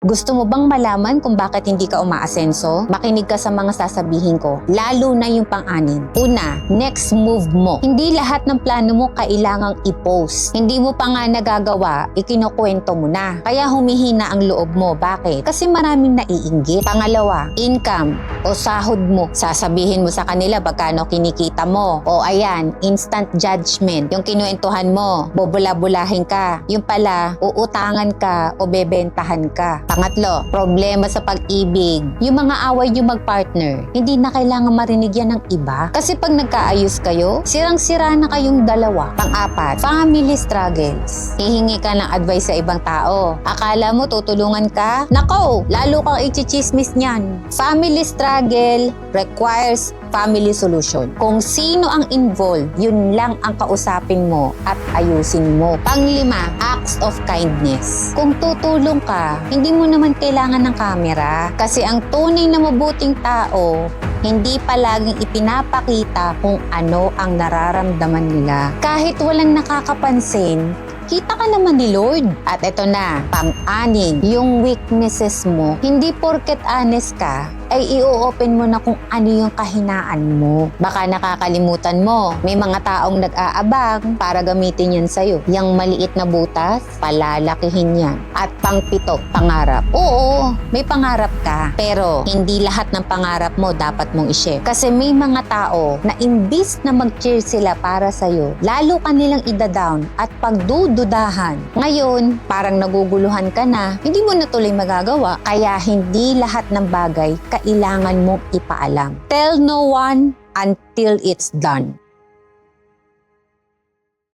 Gusto mo bang malaman kung bakit hindi ka umaasenso? Makinig ka sa mga sasabihin ko, lalo na yung pang-anin. Una, next move mo. Hindi lahat ng plano mo kailangang i-post. Hindi mo pa nga nagagawa, ikinukwento mo na. Kaya humihina ang loob mo. Bakit? Kasi maraming naiinggit. Pangalawa, income o sahod mo. Sasabihin mo sa kanila pagkano kinikita mo. O ayan, instant judgment. Yung kinuwentuhan mo, bobula-bulahin ka. Yung pala, uutangan ka o bebentahan ka. Pangatlo, problema sa pag-ibig. Yung mga away nyo mag-partner, hindi na kailangan marinig yan ng iba. Kasi pag nagkaayos kayo, sirang-sira na kayong dalawa. Pang-apat, family struggles. Hihingi ka ng advice sa ibang tao. Akala mo tutulungan ka? Nako, lalo kang ichichismis niyan. Family struggle requires family solution. Kung sino ang involved, yun lang ang kausapin mo at ayusin mo. Panglima, acts of kindness. Kung tutulong ka, hindi mo naman kailangan ng camera. Kasi ang tunay na mabuting tao, hindi palaging ipinapakita kung ano ang nararamdaman nila. Kahit walang nakakapansin, kita ka naman ni Lord. At ito na, pang-anin, yung weaknesses mo. Hindi porket honest ka, ay i-open mo na kung ano yung kahinaan mo. Baka nakakalimutan mo, may mga taong nag-aabang para gamitin yan sa'yo. Yang maliit na butas, palalakihin yan. At pangpito, pangarap. Oo, may pangarap ka, pero hindi lahat ng pangarap mo dapat mong i-share. Kasi may mga tao na imbis na mag-cheer sila para sa'yo, lalo ka nilang ida-down at pagdududahan. Ngayon, parang naguguluhan ka na, hindi mo na tuloy magagawa. Kaya hindi lahat ng bagay kailangan mong ipaalam. Tell no one until it's done.